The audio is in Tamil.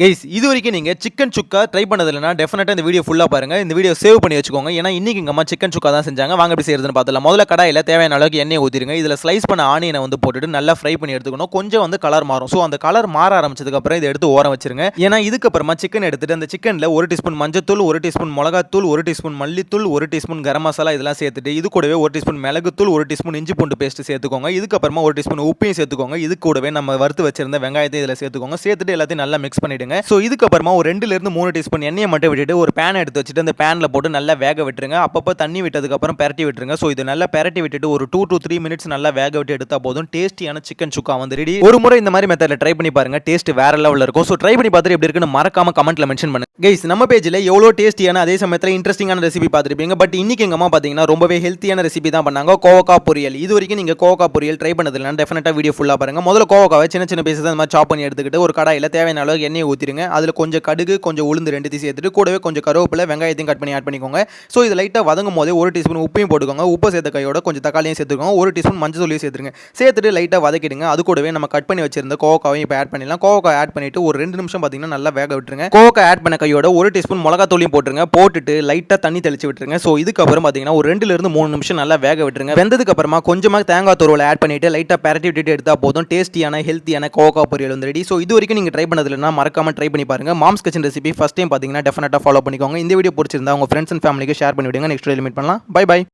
கைஸ் இது வரைக்கும் நீங்கள் சிக்கன் சுக்கா ட்ரை பண்ணதில்லைனா டெஃபினட்டாக இந்த வீடியோ ஃபுல்லாக பாருங்கள் இந்த வீடியோ சேவ் பண்ணி வச்சுக்கோங்க. ஏன்னா இன்றைக்கி எங்கள் அம்மா சிக்கன் சுக்கா தான் செஞ்சாங்க. வாங்க எப்படி செய்யறதுன்னு பார்த்துலாம் முதல்ல கடாயில் தேவையான அளவுக்கு எண்ணெய் ஊற்றிருங்க இதில் ஸ்லைஸ் பண்ண ஆனியனை வந்து போட்டுட்டு நல்லா ஃப்ரை பண்ணி எடுத்துக்கணும். கொஞ்சம் வந்து கலர் மாறும். ஸோ அந்த கலர் மாற ஆரம்பிச்சதுக்கப்புறம் இதை எடுத்து ஓரம் வச்சிருங்க. ஏன்னா இதுக்கப்புறமா சிக்கன் எடுத்துட்டு அந்த சிக்கனில் ஒரு டீஸ்பூன் மஞ்சத்தூள் ஒரு டீஸ்பூன் மிளகாத்தூள் ஒரு டீஸ்பூன் மல்லித்தூள் ஒரு டீஸ்பூன் கரம் மசாலா இதெல்லாம் சேர்த்துட்டு இது கூடவே ஒரு டீஸ்பூன் மிளகுத்தூள் ஒரு டீஸ்பூன் இஞ்சி பூண்டு பேஸ்ட்டு சேர்த்துக்கோங்க. இதுக்கப்புறமா ஒரு டீஸ்பூன் உப்பையும் சேர்த்துக்கோங்க. இது கூடவே நம்ம வறுத்து வச்சிருந்த வெங்காயத்தையும் இதில் சேர்த்துக்கோங்க. சேர்த்துட்டு எல்லாத்தையும் நல்லா மிக்ஸ் பண்ணிடுங்க ஸோ இதுக்கப்புறமா ஒரு ரெண்டுல இருந்து மூணு டீஸ்பூன் எண்ணெயை மட்டும் விட்டுட்டு ஒரு பேன் எடுத்து வச்சுட்டு அந்த பேனில் போட்டு நல்லா வேக விட்டுருங்க. அப்பப்போ தண்ணி விட்டதுக்கப்புறம் பெரட்டி விட்டுருங்க. ஸோ இது நல்லா பெரட்டி விட்டுட்டு ஒரு டூ டூ த்ரீ மினிட்ஸ் நல்லா வேக விட்டு எடுத்தா போதும். டேஸ்டியான சிக்கன் சுக்கா வந்து ரெடி ஒரு முறை இந்த மாதிரி மெத்தடில் ட்ரை பண்ணி பாருங்க. டேஸ்ட் வேற லெவலில் இருக்கும். ஸோ ட்ரை பண்ணி பார்த்துட்டு எப்படி இருக்குன்னு மறக்காம கமெண்ட்ல மென்ஷன் பண்ணுங்க. கைஸ் நம்ம பேஜில் எவ்வளோ டேஸ்டியான அதே சமயத்தில் இன்ட்ரெஸ்டிங்கான ரெசிபி பார்த்துருப்பீங்க. பட் இன்னைக்கு எங்கம்மா பார்த்தீங்கன்னா ரொம்பவே ஹெல்த்தியான ரெசிபி தான் பண்ணாங்க. கோவக்கா பொரியல். இது வரைக்கும் நீங்கள் கோவக்கா பொரியல் ட்ரை பண்ணதில்லைனா டெஃபினட்டாக வீடியோ ஃபுல்லாக பாருங்க. முதல்ல கோவக்காவை சின்ன சின்ன பீசஸ் அந்த மாதிரி சாப் பண்ணி எடுத்துக்கிட்டு ஒரு கடாயில் தேவையான அளவுக்கு எண்ணெய் ஊற்றிருங்க அதில் கொஞ்சம் கடுகு கொஞ்சம் உளுந்து ரெண்டுத்தையும் சேர்த்துட்டு கூடவே கொஞ்சம் கருவேப்பிலை வெங்காயத்தையும் கட் பண்ணி ஆட் பண்ணிக்கோங்க. ஸோ இது லைட்டாக வதங்கும் போதே ஒரு டீஸ்பூன் உப்பையும் போட்டுக்கோங்க. உப்பு சேர்த்த கையோட கொஞ்சம் தக்காளியும் சேர்த்துக்கோங்க. ஒரு டீஸ்பூன் மஞ்சள் தூளியும் சேர்த்துருங்க. சேர்த்துட்டு லைட்டாக வதக்கிடுங்க. அது கூடவே நம்ம கட் பண்ணி வச்சிருந்த கோவக்காவையும் இப்போ ஆட் பண்ணிடலாம். கோவக்காய் ஆட் பண்ணிட்டு ஒரு ரெண்டு நிமிஷம் பார்த்தீங்கன்னா நல்லா வேக விட்டுருங்க. கோவக்காய் ஆட் பண்ண கையோட ஒரு டீஸ்பூன் மிளகா தூளியும் போட்டுருங்க. போட்டுட்டு லைட்டாக தண்ணி தெளிச்சு விட்டுருங்க. ஸோ இதுக்கப்புறம் பார்த்தீங்கன்னா ஒரு ரெண்டுலேருந்து மூணு நிமிஷம் நல்லா வேக விட்டுருங்க. வெந்ததுக்கு அப்புறமா கொஞ்சமாக தேங்காய் துருவலை ஆட் பண்ணிட்டு லைட்டாக பரட்டி விட்டுட்டு எடுத்தால் போதும். டேஸ்டியான ஹெல்த்தியான கோவக்காய் பொரியல் வந்து ரெடி ஸோ இது வரைக்கும் நீங்கள் ட்ரை பண்ணதில்லைனா மறக்காம ட்ரை பண்ணி பாருங்கள் mom's kitchen recipe first time பார்த்தீங்கன்னா டெஃபினட்டாக ஃபாலோ பண்ணிக்கோங்க. இந்த வீடியோ பிடிச்சிருந்தா உங்கள் ஃப்ரெண்ட்ஸ் அண்ட் ஃபேமிலிக்கு ஷேர் பண்ணி விடுங்க. நெக்ஸ்ட் மீட் பண்ணலாம். Bye bye